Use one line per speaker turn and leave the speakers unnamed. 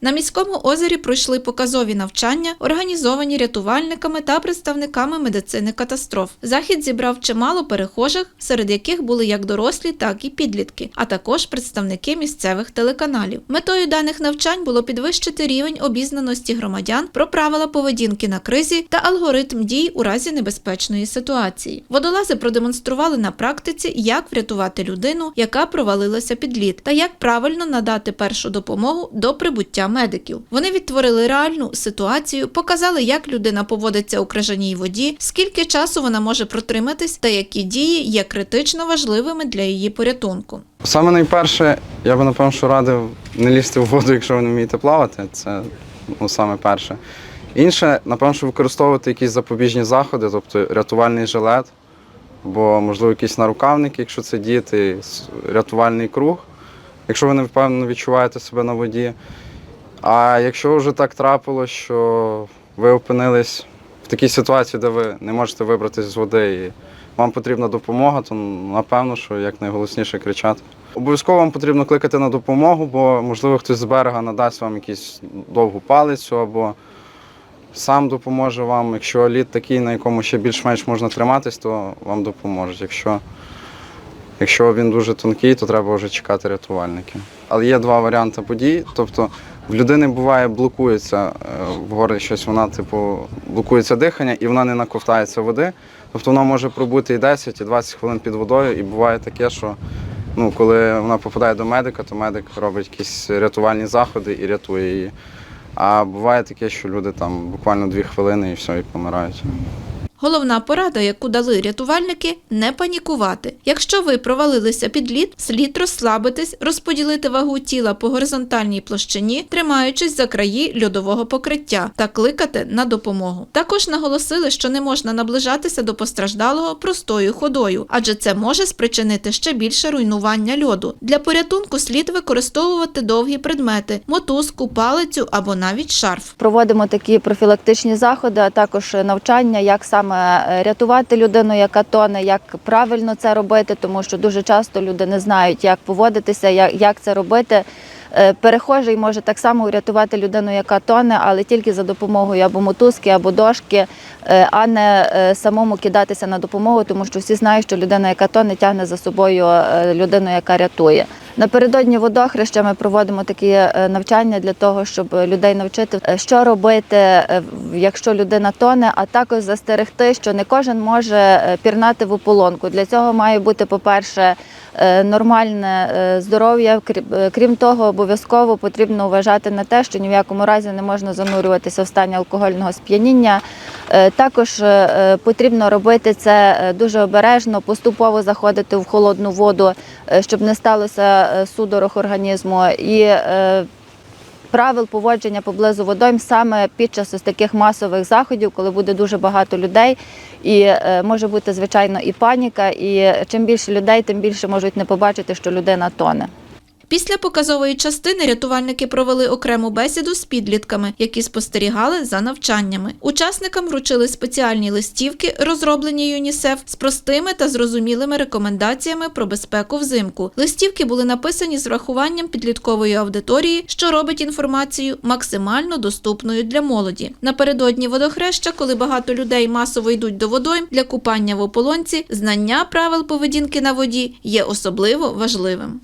На міському озері пройшли показові навчання, організовані рятувальниками та представниками медицини катастроф. Захід зібрав чимало перехожих, серед яких були як дорослі, так і підлітки, а також представники місцевих телеканалів. Метою даних навчань було підвищити рівень обізнаності громадян про правила поведінки на кризі та алгоритм дій у разі небезпечної ситуації. Водолази продемонстрували на практиці, як врятувати людину, яка провалилася під лід, та як правильно надати першу допомогу до прибуття медиків. Вони відтворили реальну ситуацію, показали, як людина поводиться у крижаній воді, скільки часу вона може протриматись, та які дії є критично важливими для її порятунку.
Саме найперше, я би напевно, що радив не лізти в воду, якщо ви не вмієте плавати. Це ну, саме перше. Інше, напевно, що використовувати якісь запобіжні заходи, тобто рятувальний жилет, або, можливо, якісь нарукавники, якщо це діти, рятувальний круг, якщо ви не впевнено відчуваєте себе на воді. А якщо вже так трапилось, що ви опинились в такій ситуації, де ви не можете вибратися з води і вам потрібна допомога, то напевно, що якнайголосніше кричати. Обов'язково вам потрібно кликати на допомогу, бо можливо хтось з берега надасть вам якусь довгу палицю або сам допоможе вам. Якщо лід такий, на якому ще більш-менш можна триматись, то вам допоможуть. Якщо, якщо він дуже тонкий, то треба вже чекати рятувальників. Але є два варіанти подій. Тобто в людини буває блокується е, в горлі щось, вона типу блокується дихання і вона не наковтається води. Тобто вона може пробути і 10, і 20 хвилин під водою. І буває таке, що ну, коли вона попадає до медика, то медик робить якісь рятувальні заходи і рятує її. А буває таке, що люди там буквально дві хвилини і все, і помирають.
Головна порада, яку дали рятувальники, не панікувати. Якщо ви провалилися під лід, слід розслабитись, розподілити вагу тіла по горизонтальній площині, тримаючись за краї льодового покриття та кликати на допомогу. Також наголосили, що не можна наближатися до постраждалого простою ходою, адже це може спричинити ще більше руйнування льоду. Для порятунку слід використовувати довгі предмети, мотузку, палицю або навіть шарф.
Проводимо такі профілактичні заходи, а також навчання, як саме е, рятувати людину, яка тоне, як правильно це робити, тому що дуже часто люди не знають, як поводитися, як, це робити. Е, Перехожий може так само врятувати людину, яка тоне, але тільки за допомогою або мотузки, або дошки, е, а не е, самому кидатися на допомогу, тому що всі знають, що людина, яка тоне, тягне за собою людину, яка рятує. Напередодні водохреща ми проводимо такі е, навчання для того, щоб людей навчити, е, що робити, е, якщо людина тоне, а також застерегти, що не кожен може пірнати в ополонку. Для цього має бути, по-перше, нормальне здоров'я. Крім того, обов'язково потрібно вважати на те, що ні в якому разі не можна занурюватися в стані алкогольного сп'яніння. Е, Також е, потрібно робити це е, дуже обережно, поступово заходити в холодну воду, е, щоб не сталося е, судорог організму. І е, правил поводження поблизу водойм саме під час ось таких масових заходів, коли буде дуже багато людей, і е, може бути звичайно і паніка. І чим більше людей, тим більше можуть не побачити, що людина тоне.
Після показової частини рятувальники провели окрему бесіду з підлітками, які спостерігали за навчаннями. Учасникам вручили спеціальні листівки, розроблені ЮНІСЕФ, з простими та зрозумілими рекомендаціями про безпеку взимку. Листівки були написані з врахуванням підліткової аудиторії, що робить інформацію максимально доступною для молоді. Напередодні водохреща, коли багато людей масово йдуть до водойм для купання в ополонці, знання правил поведінки на воді є особливо важливим.